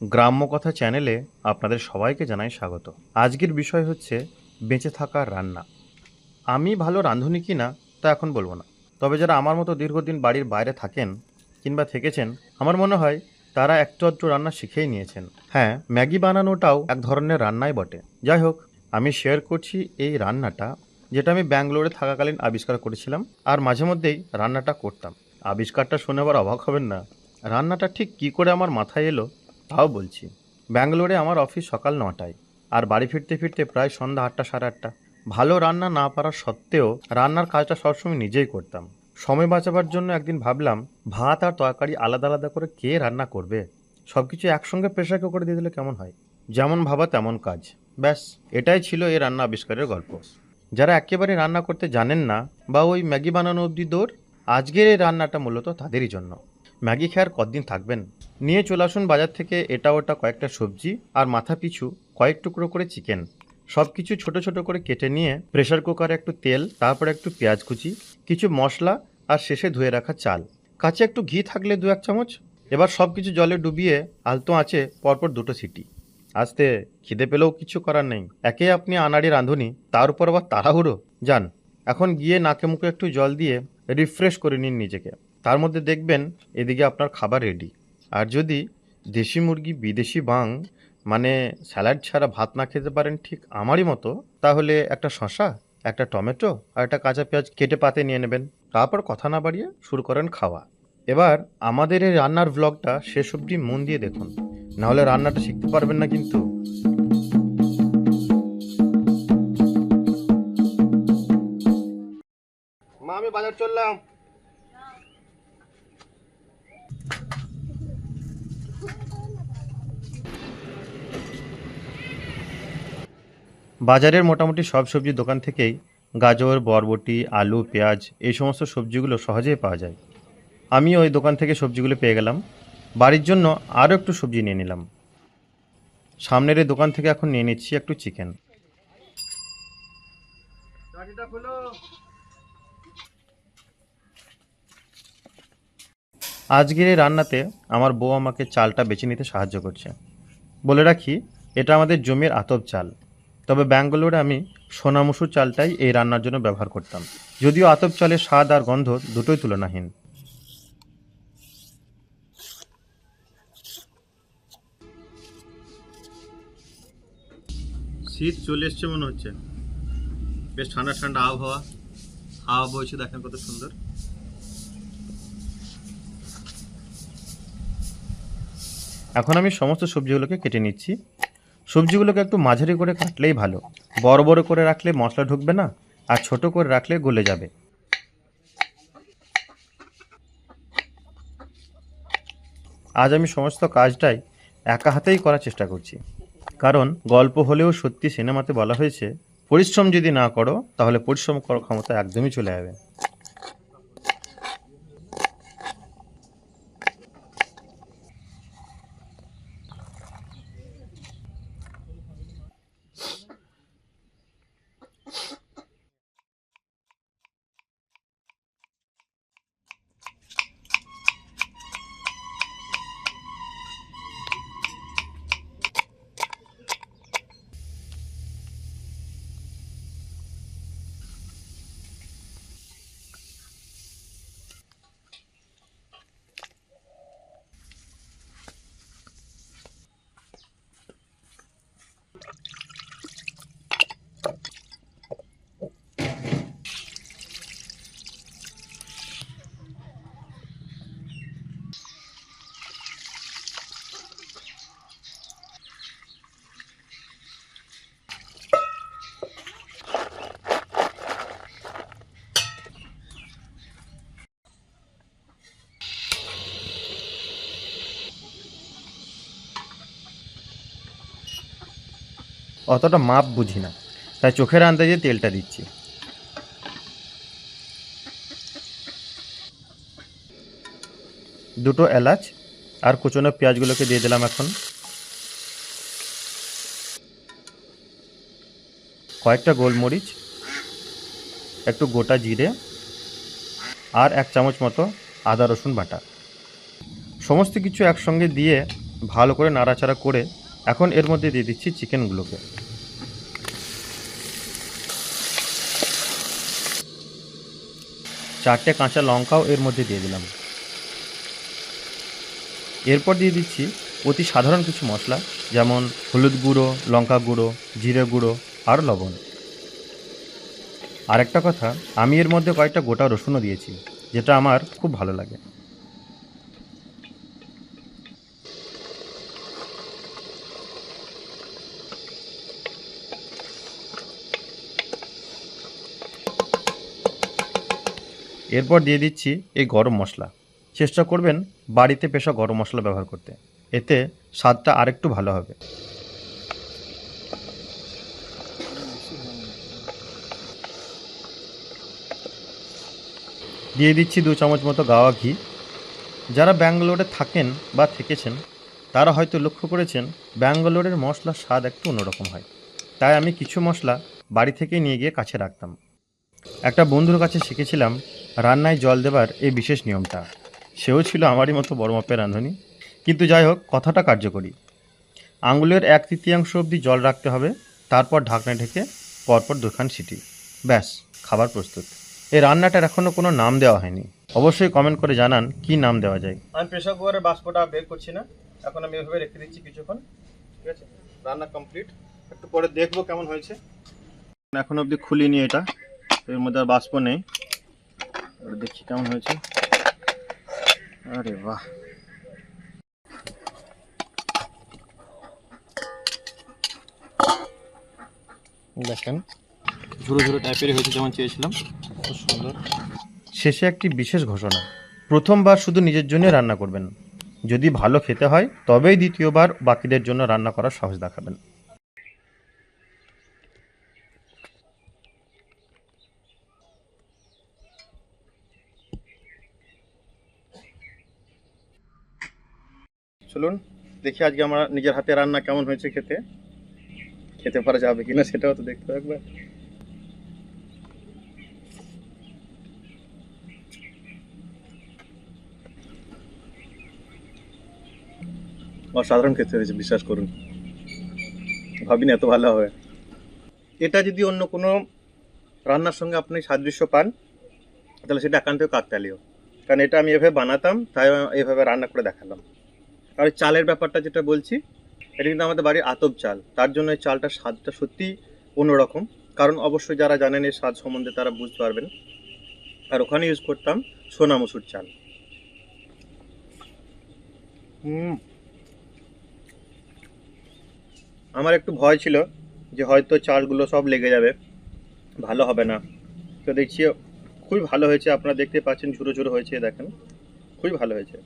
গ্রাম্য কথা চ্যানেলে আপনাদের সবাইকে জানাই স্বাগত। আজকের বিষয় হচ্ছে বেঁচে থাকার রান্না। আমি ভালো রাঁধুনি কি না তা এখন বলব না। তবে যারা আমার মতো দীর্ঘদিন বাড়ির বাইরে থাকেন কিংবা থেকেছেন, আমার মনে হয় তারা একটু আধটু রান্না শিখেই নিয়েছেন। হ্যাঁ ম্যাগি বানানোটাও এক ধরনের রান্নাই বটে। যাই হোক, আমি শেয়ার করছি এই রান্নাটা, যেটা আমি ব্যাঙ্গালোরে থাকাকালীন আবিষ্কার করেছিলাম আর মাঝে মধ্যেই রান্নাটা করতাম। আবিষ্কারটা শুনে আবার অবাক হবেন না। রান্নাটা ঠিক কী করে আমার মাথায় এলো তাও বলছি। ব্যাঙ্গালোরে আমার অফিস সকাল নটায়, আর বাড়ি ফিরতে ফিরতে প্রায় সন্ধ্যা আটটা সাড়ে আটটা। ভালো রান্না না পারার সত্ত্বেও রান্নার কাজটা সবসময় নিজেই করতাম। সময় বাঁচাবার জন্য একদিন ভাবলাম, ভাত আর তরকারি আলাদা আলাদা করে কে রান্না করবে? সব কিছু একসঙ্গে প্রেশার কুকারে দিয়ে দিলে কেমন হয়? যেমন ভাবা তেমন কাজ। ব্যাস, এটাই ছিল এই রান্না আবিষ্কারের গল্প। যারা একেবারে রান্না করতে জানেন না, বা ওই ম্যাগি বানানো অবধি দৌড়, আজকের এই রান্নাটা মূলত তাদেরই জন্য। ম্যাগি খেয়ার কদিন থাকবেন? নিয়ে চলে আসুন বাজার থেকে এটা ওটা কয়েকটা সবজি আর মাথা পিছু কয়েক টুকরো করে চিকেন। সব কিছু ছোটো ছোটো করে কেটে নিয়ে প্রেশার কুকারে একটু তেল, তারপরে একটু পেঁয়াজ কুচি, কিছু মশলা আর শেষে ধুয়ে রাখা চাল। কাছে একটু ঘি থাকলে দু এক চামচ। এবার সব কিছু জলে ডুবিয়ে আলতো আছে পরপর দুটো সিটি। আসতে, খিদে পেলেও কিছু করার নেই। একে আপনি আনাড়ি রাঁধুনি, তার উপর আবার তাড়াহুড়ো। যান, এখন গিয়ে নাকে মুখে একটু জল দিয়ে রিফ্রেশ করে নিন নিজেকে। তার মধ্যে দেখবেন এদিকে আপনার খাবার রেডি আর যদি দেশি মুরগি, বিদেশি বাং মানে স্যালাড ছাড়া ভাত না খেতে পারেন ঠিক আমারই মতো, তাহলে একটা শশা একটা টমেটো আর একটা কাঁচা পেঁয়াজ কেটে পাতে নিয়ে নেবেন। তারপর কথা না বাড়িয়ে শুরু করেন খাওয়া। এবার আমাদের এই রান্নার ব্লগটা শেষ অবধি মন দিয়ে দেখুন। নাহলে রান্নাটা শিখতে পারবেন না কিন্তু। মা, আমি বাজার চললাম। বাজারের মোটামুটি সব সবজির দোকান থেকেই গাজর বরবটি আলু পেঁয়াজ এই সমস্ত সবজিগুলো সহজেই পাওয়া যায়। আমি ওই দোকান থেকে সবজিগুলো পেয়ে গেলাম। বাড়ির জন্য আরও একটু সবজি নিয়ে নিলাম। সামনের এই দোকান থেকে এখন নিয়ে নিচ্ছি একটু চিকেন। আজকের এই রান্নাতে আমার বউ আমাকে চালটা বেছে নিতে সাহায্য করছে। বলে রাখি এটা আমাদের জমির আতপ চাল। তবে ব্যাঙ্গালোরে আমি সোনা মসুর চালটাই এই রান্নার জন্য ব্যবহার করতাম। যদিও আতপ চালের স্বাদ আর গন্ধ দুটোই তুলনাহীন। শীত চলে এসছে মনে হচ্ছে। বেশ ঠান্ডা ঠান্ডা আবহাওয়া। হাওয়া বইছে দেখেন কত সুন্দর। এখন আমি সমস্ত সবজিগুলোকে কেটে নিচ্ছি। সবজিগুলোকে একটু মাঝারি করে কাটলেই ভালো। বড় বড় করে রাখলে মশলা ঢুকবে না, আর ছোট করে রাখলে গলে যাবে। আজ আমি সমস্ত কাজটাই একা হাতেই করার চেষ্টা করছি। কারণ গল্প হলেও সত্যি সিনেমাতে বলা হয়েছে, পরিশ্রম যদি না করো, তাহলে পরিশ্রম করার ক্ষমতা একদমই চলে যাবে। অতটা মাপ বুঝি না। তাই চোখের আন্দাজে তেলটা দিচ্ছি। দুটো এলাচ আর কুচনো পেঁয়াজগুলোকে দিয়ে দিলাম এখন। কয়েকটা গোলমরিচ, একটু গোটা জিরে আর এক চামচ মতো আদা রসুন বাটা। সমস্ত কিছু একসঙ্গে দিয়ে ভালো করে নাড়াচাড়া করে এখন এর মধ্যে দিয়ে দিচ্ছি চিকেনগুলোকে। চারটে কাঁচা লঙ্কাও এর মধ্যে দিয়ে দিলাম। এরপর দিয়ে দিচ্ছি অতি সাধারণ কিছু মশলা, যেমন হলুদ গুঁড়ো, লঙ্কা গুঁড়ো, জিরে গুঁড়ো আর লবণ। আরেকটা কথা, আমি এর মধ্যে কয়েকটা গোটা রসুনও দিয়েছি, যেটা আমার খুব ভালো লাগে। এরপর দিয়ে দিচ্ছি এই গরম মশলা। চেষ্টা করবেন বাড়িতে পেশা গরম মশলা ব্যবহার করতে। এতে স্বাদটা আরেকটু ভালো হবে। দিয়ে দিচ্ছি দু চামচ মতো গাওয়া ঘি। যারা ব্যাঙ্গালোরে থাকেন বা থেকেছেন, তারা হয়তো লক্ষ্য করেছেন, ব্যাঙ্গালোরের মশলার স্বাদ একটু অন্যরকম হয়। তাই আমি কিছু মশলা বাড়ি থেকে নিয়ে গিয়ে কাছে রাখতাম। একটা বন্ধুর কাছে শিখেছিলাম রান্নায় জল দেবার এই বিশেষ নিয়মটা। সেও ছিল আমারই মতো বড় মাপের রাঁধুনি। কিন্তু যাই হোক, কথাটা কার্যকরী। আঙুলের এক তৃতীয়াংশ অবধি জল রাখতে হবে, তারপর ঢাকনা ঢেকে পরপর দুখান সিটি। ব্যাস, খাবার প্রস্তুত। এই রান্নাটার এখনও কোনো নাম দেওয়া হয়নি। অবশ্যই কমেন্ট করে জানান কি নাম দেওয়া যায়। আমি প্রেশার কুকারের বাষ্পটা বের করছি না। এখন আমি এভাবে রেখে দিচ্ছি কিছুক্ষণ। ঠিক আছে? রান্না কমপ্লিট। একটু পরে দেখব কেমন হয়েছে। এখন অবধি খুলিনি এটা। এর মধ্যে আর বাষ্প নেই। এবার দেখি কেমন হয়েছে। আরে বাহ। দেখেন। ঝুরো ঝুরো টাইপের হয়েছে যেমন চেয়েছিলাম। খুব সুন্দর। শেষে একটি বিশেষ ঘোষণা। প্রথমবার শুধু নিজের জন্য রান্না করবেন। যদি ভালো খেতে হয় তবেই দ্বিতীয়বার বাকিদের জন্য রান্না করার সাহস দেখাবেন। চলুন দেখি আজকে আমার নিজের হাতে রান্না কেমন হয়েছে খেতে। খেতে পারা যাবে কিনা সেটাও তো দেখতে হবে একবার। অসাধারণ খেতে বিশ্বাস করুন। ভাবিনি এত ভালো হবে। এটা যদি অন্য কোনো রান্নার সঙ্গে আপনি সাদৃশ্য পান, তাহলে সেটা একান্ত কাকতালীয়। কারণ এটা আমি এভাবে বানাতাম, তাই এভাবে রান্না করে দেখালাম। আর চালের ব্যাপারটা যেটা বলছি, এটা কিন্তু আমাদের বাড়ির আতপ চাল। তার জন্য এই চালটার স্বাদটা সত্যি অন্যরকম। কারণ অবশ্যই যারা জানেন এই স্বাদ সম্বন্ধে তারা বুঝতে পারবেন। আর ওখানে ইউজ করতাম সোনা মসুর চাল। আমার একটু ভয় ছিল যে হয়তো চালগুলো সব লেগে যাবে। ভালো হবে না। তো দেখছি খুবই ভালো হয়েছে। আপনারা দেখতে পাচ্ছেন ঝুরো ঝুরো হয়েছে, দেখেন। খুবই ভালো হয়েছে।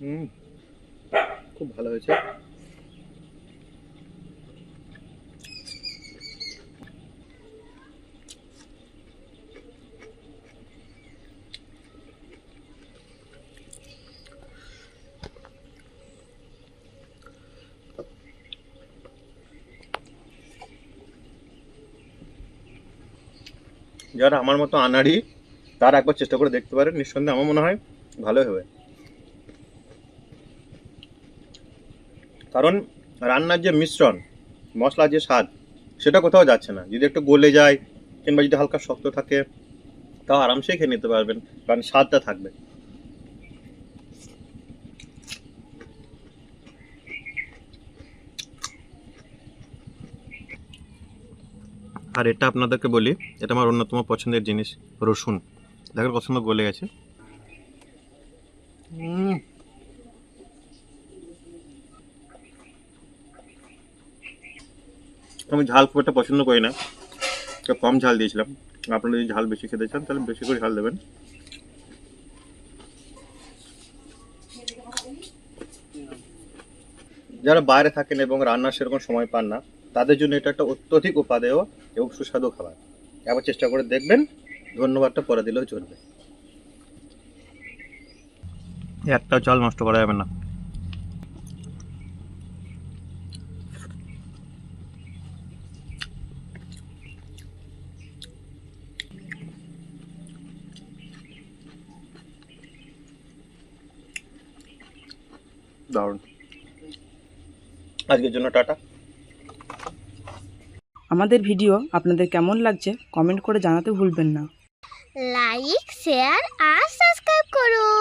হুম। খুব ভালো হয়েছে। যারা আমার মতো আনাড়ি, তারা একবার চেষ্টা করে দেখতে পারেন। নিঃসন্দেহে আমার মনে হয় ভালোই হবে। কারণ রান্নার যে মিশ্রণ, মশলার যে স্বাদ, সেটা কোথাও যাচ্ছে না। যদি একটু গলে যায় কিংবা যদি হালকা শক্ত থাকে, তাও আরামসেই খেয়ে নিতে পারবেন, কারণ স্বাদটা থাকবে। আর এটা আপনাদেরকে বলি, এটা আমার অন্যতম পছন্দের জিনিস, রসুন। কত সুন্দর গলে গেছে। উম। আমি ঝাল খুব একটা পছন্দ করি না। কম ঝাল দিয়েছিলাম। আপনারা যদি ঝাল বেশি খেতে চান, তাহলে বেশি করে ঝাল দেবেন। যারা বাইরে থাকেন এবং রান্নার সেরকম সময় পান না, তাদের জন্য এটা একটা অত্যধিক উপাদেয় এবং সুস্বাদু খাবার। একবার চেষ্টা করে দেখবেন, ধন্যবাদটা পরে দিলেও চলবে। একটাও চাল নষ্ট করা যাবে না। দারুণ। আজকের জন্য টাটা। আমাদের ভিডিও আপনাদের কেমন লাগছে কমেন্ট করে জানাতে ভুলবেন না। লাইক শেয়ার আর সাবস্ক্রাইব করুন।